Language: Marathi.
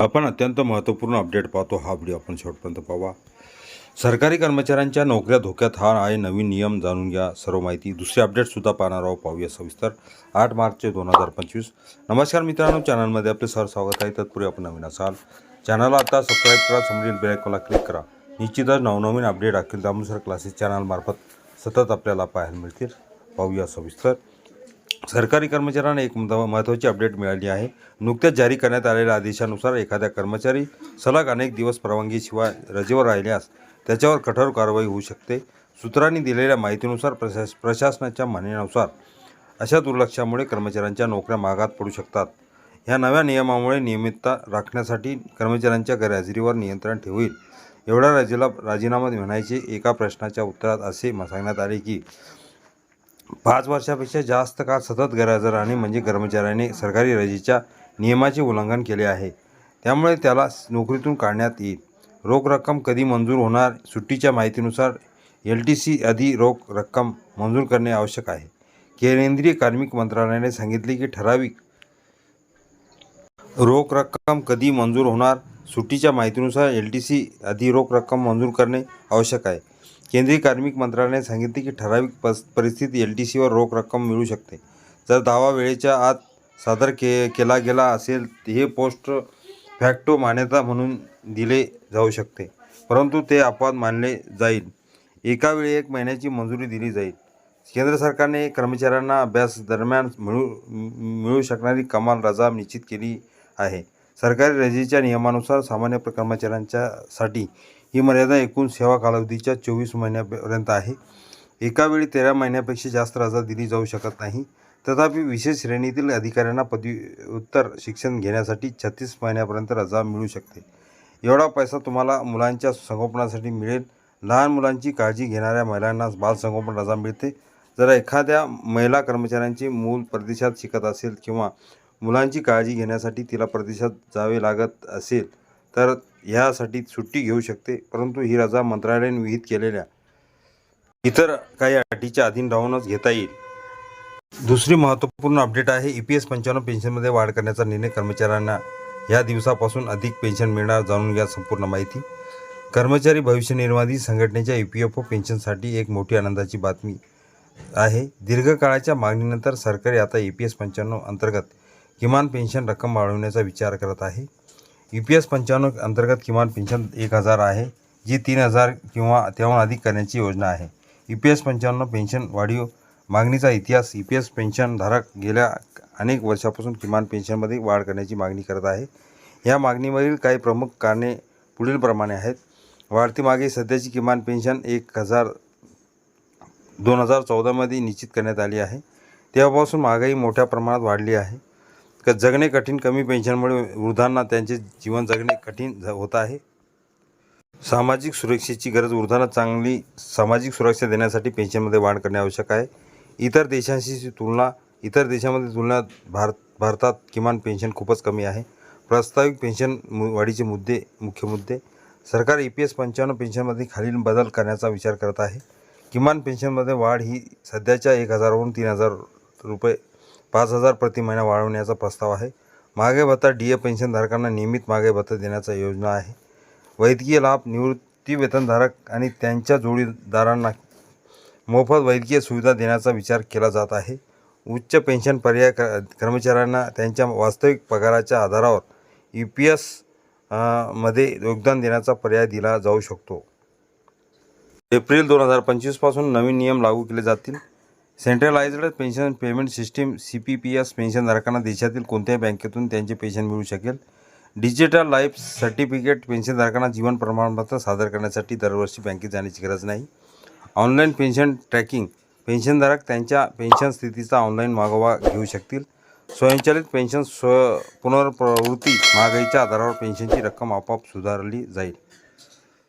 आपण अत्यंत महत्त्वपूर्ण अपडेट पाहतो. हा व्हिडिओ आपण शेवटपर्यंत पाहावा सरकारी कर्मचाऱ्यांच्या नोकऱ्या धोक्यात हा आहे नवीन नियम जाणून घ्या सर्व माहिती दुसरी अपडेटसुद्धा पाहणार आहोत. पाहूया सविस्तर. आठ मार्च दोन हजार पंचवीस. नमस्कार मित्रांनो चॅनलमध्ये आपले सर स्वागत आहे. तत्पूर्वी आपण नवीन असाल चॅनलला आता सबस्क्राईब करा समोरील बेलायकॉनला क्लिक करा. निश्चितच नवनवीन अपडेट अखिल दामोसर क्लासेस चॅनलमार्फत सतत आपल्याला पाहायला मिळतील. पाहूया सविस्तर. सरकारी कर्मचाऱ्यांना एक महत्त्वाची अपडेट मिळाली आहे. नुकत्याच जारी करण्यात आलेल्या आदेशानुसार एखाद्या कर्मचारी सलग अनेक दिवस परवानगीशिवाय रजेवर राहिल्यास त्याच्यावर कठोर कारवाई होऊ शकते. सूत्रांनी दिलेल्या माहितीनुसार प्रशास प्रशासनाच्या म्हणण्यानुसार अशा दुर्लक्षामुळे कर्मचाऱ्यांच्या नोकऱ्या मागात पडू शकतात. ह्या नव्या नियमामुळे नियमितता राखण्यासाठी कर्मचाऱ्यांच्या गैरहजेरीवर नियंत्रण ठेवील. एवढ्या रजेला राजीनामा म्हणायचे एका प्रश्नाच्या उत्तरात असे सांगण्यात आले की पाच वर्षापेक्षा जास्त काळ सतत गैरहजर राहणे म्हणजे कर्मचाऱ्याने सरकारी रजेच्या नियमाचे उल्लंघन केले आहे. त्यामुळे त्याला नोकरीतून काढण्यात येईल. रोख रक्कम कधी मंजूर होणार? सुट्टीच्या माहितीनुसार एल टी सी आधी रोख रक्कम मंजूर करणे आवश्यक आहे. केंद्रीय कार्मिक मंत्रालयाने सांगितले की ठराविक रोख रक्कम कधी मंजूर होणार? सुट्टीच्या माहितीनुसार एल टी सी आधी रोख रक्कम मंजूर करणे आवश्यक आहे. केंद्रीय कार्मिक मंत्रालयाने सांगितले की ठराविक पस परिस्थितीत एल टी सीवर रोख रक्कम मिळू शकते. जर दावा वेळेच्या आत सादर के केला गेला असेल हे पोस्ट फॅक्टो मान्यता म्हणून दिले जाऊ शकते. परंतु ते अपवाद मानले जाईल. एकावेळी एक महिन्याची मंजुरी दिली जाईल. केंद्र सरकारने कर्मचाऱ्यांना अभ्यास दरम्यान मिळू मिळू शकणारी कमाल रजा निश्चित केली आहे. सरकारी रजेच्या नियमानुसार सामान्य कर्मचाऱ्यांच्यासाठी ही मर्यादा एकूण सेवा कालावधीच्या चोवीस महिन्यापर्यंत आहे. एका वेळी तेरा महिन्यापेक्षा जास्त रजा दिली जाऊ शकत नाही. तथापि विशेष श्रेणीतील अधिकाऱ्यांना पदव्युत्तर शिक्षण घेण्यासाठी छत्तीस महिन्यापर्यंत रजा मिळू शकते. एवढा पैसा तुम्हाला मुलांच्या संगोपनासाठी मिळेल. लहान मुलांची काळजी घेणाऱ्या महिलांना बालसंगोपन रजा मिळते. जर एखाद्या महिला कर्मचाऱ्यांचे मूल परदेशात शिकत असेल किंवा मुलांची काळजी घेण्यासाठी तिला परदेशात जावे लागत असेल तर ह्यासाठी सुट्टी घेऊ शकते परंतु ही रजा मंत्रालयाने विहित केलेल्या इतर काही अटीच्या अधीन राहूनच घेता येईल. दुसरी महत्त्वपूर्ण अपडेट आहे ई पी एस पंच्याण्णव पेन्शनमध्ये वाढ करण्याचा निर्णय कर्मचाऱ्यांना या दिवसापासून अधिक पेन्शन मिळणार जाणून घ्या संपूर्ण माहिती. कर्मचारी भविष्य निर्वाही संघटनेच्या ई पी एफ ओ पेन्शनसाठी एक मोठी आनंदाची बातमी आहे. दीर्घकाळाच्या मागणीनंतर सरकारी आता ई पी एस पंच्याण्णव अंतर्गत किमान पेन्शन रक्कम वाढवण्याचा विचार करत आहे. यू पी एस पंच्याण्णव अंतर्गत किमान पेन्शन एक हजार आहे जी तीन हजार किंवा त्याहून अधिक करण्याची योजना आहे. यू पी एस पंच्याण्णव पेन्शन वाढीव मागणीचा इतिहास यू पी एस पेन्शनधारक गेल्या अनेक वर्षापासून किमान पेन्शनमध्ये वाढ करण्याची मागणी करत आहे. या मागणीवरील काही प्रमुख कारणे पुढीलप्रमाणे आहेत. वाढती मागे सध्याची किमान पेन्शन एक हजार दोन हजार चौदामध्ये निश्चित करण्यात आली आहे. तेव्हापासून महागाई मोठ्या प्रमाणात वाढली आहे. क जगणे कठीण कमी पेन्शनमुळे वृद्धांना त्यांचे जीवन जगणे कठीण होत आहे. सामाजिक सुरक्षेची गरज वृद्धांना चांगली सामाजिक सुरक्षा देण्यासाठी पेन्शनमध्ये वाढ करणे आवश्यक आहे. इतर देशांशी तुलना इतर देशामध्ये तुलनात भारत भारतात किमान पेन्शन खूपच कमी आहे. प्रस्तावित पेन्शन मु वाढीचे मुद्दे मुख्य मुद्दे. सरकार ई पी एस पंच्याण्णव पेन्शनमध्ये खालील बदल करण्याचा विचार करत आहे. किमान पेन्शनमध्ये वाढ ही सध्याच्या एक हजारावरून तीन हजार रुपये पाच हजार प्रति महिना वाढवण्याचा प्रस्ताव आहे. मागे भत्ता डी ए पेन्शनधारकांना नियमित मागे भत्ता देण्याचा योजना आहे. वैद्यकीय लाभ निवृत्ती वेतनधारक आणि त्यांच्या जोडीदारांना मोफत वैद्यकीय सुविधा देण्याचा विचार केला जात आहे. उच्च पेन्शन पर्याय क कर्मचाऱ्यांना त्यांच्या वास्तविक पगाराच्या आधारावर यू पी एसमध्ये योगदान देण्याचा पर्याय दिला जाऊ शकतो. एप्रिल दोन हजार पंचवीसपासून नवीन नियम लागू केले जातील. Centralised pension payment system C P P S पेन्शनधारकांना देशातील कोणत्याही बँकेतून त्यांचे पेन्शन मिळू शकेल. डिजिटल लाईफ सर्टिफिकेट पेन्शनधारकांना जीवन प्रमाणपत्र सादर करण्यासाठी दरवर्षी बँकेत जाण्याची गरज नाही. ऑनलाईन पेन्शन ट्रॅकिंग पेन्शनधारक त्यांच्या पेन्शन स्थितीचा ऑनलाईन मागोवा घेऊ शकतील. स्वयंचलित पेन्शन स्व पुनर्प्रवृत्ती महागाईच्या आधारावर पेन्शनची रक्कम आपोआप सुधारली जाईल.